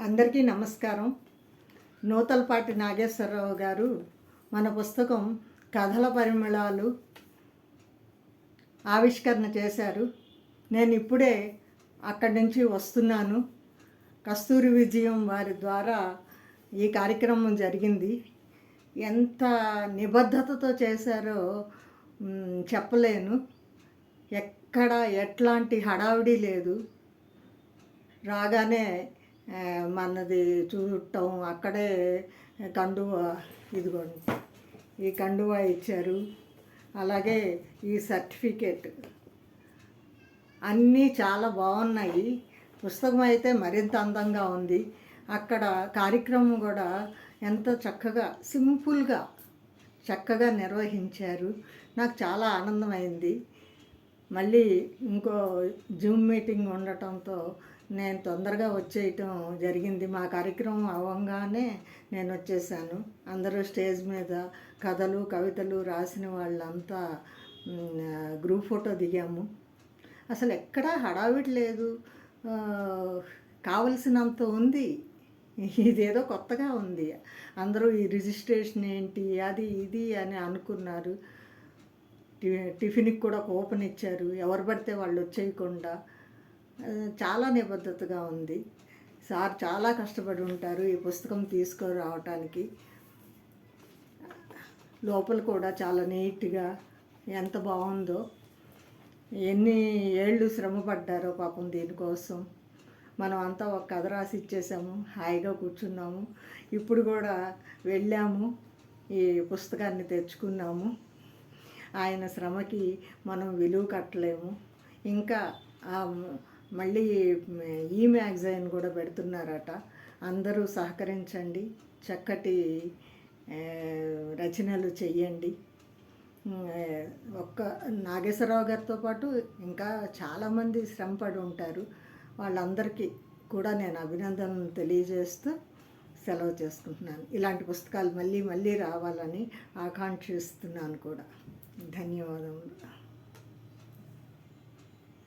అందరికీ నమస్కారం. నూతలపాటి నాగేశ్వరరావు గారు మన పుస్తకం కథల పరిమళాలు ఆవిష్కరణ చేశారు. నేను ఇప్పుడే అక్కడి నుంచి వస్తున్నాను. కస్తూరి విజయం వారి ద్వారా ఈ కార్యక్రమం జరిగింది. ఎంత నిబద్ధతతో చేశారో చెప్పలేను. ఎక్కడ ఎట్లాంటి హడావిడి లేదు. రాగానే మనది చూడటం అక్కడే కండువ ఇదిగోండి ఈ కండువ ఇచ్చారు. అలాగే ఈ సర్టిఫికేట్. అన్నీ చాలా బాగున్నాయి. పుస్తకం అయితే మరింత అందంగా ఉంది. అక్కడ కార్యక్రమం కూడా ఎంతో చక్కగా సింపుల్గా చక్కగా నిర్వహించారు. నాకు చాలా ఆనందమైంది. మళ్ళీ ఇంకో జూమ్ మీటింగ్ ఉండటంతో నేను తొందరగా వచ్చేయటం జరిగింది. మా కార్యక్రమం అవ్వగానే నేను వచ్చేసాను. అందరూ స్టేజ్ మీద కథలు కవితలు రాసిన వాళ్ళంతా గ్రూప్ ఫోటో దిగాము. అసలు ఎక్కడా హడావిడి లేదు. కావలసినంత ఉంది. ఇదేదో కొత్తగా ఉంది. అందరూ ఈ రిజిస్ట్రేషన్ ఏంటి అది ఇది అని అనుకున్నారు. టి- టిఫిన్కి కూడా కూపన్ ఇచ్చారు. ఎవరు పడితే వాళ్ళు వచ్చేయకుండా. చాలా నిబద్ధతగా ఉంది. సార్ చాలా కష్టపడి ఉంటారు ఈ పుస్తకం తీసుకురావటానికి లోపల కూడా చాలా నీట్గా ఎంత బాగుందో ఎన్ని ఏళ్ళు శ్రమ పడ్డారో పాపం దీనికోసం. మనం అంతా ఒక కథ రాసి ఇచ్చేసాము హాయిగా కూర్చున్నాము. ఇప్పుడు కూడా వెళ్ళాము ఈ పుస్తకాన్ని తెచ్చుకున్నాము. ఆయన శ్రమకి మనం విలువ కట్టలేము. ఇంకా మళ్ళీ ఈ మ్యాగజైన్ కూడా పెడుతున్నారట. అందరూ సహకరించండి. చక్కటి రచనలు చెయ్యండి. ఒక్క నాగేశ్వరరావు గారితో పాటు ఇంకా చాలామంది శ్రమపడి ఉంటారు. వాళ్ళందరికీ కూడా నేను అభినందనలు తెలియజేస్తూ సెలవు చేసుకుంటున్నాను. ఇలాంటి పుస్తకాలు మళ్ళీ మళ్ళీ రావాలని ఆకాంక్షిస్తున్నాను కూడా. ధన్యవాదములు.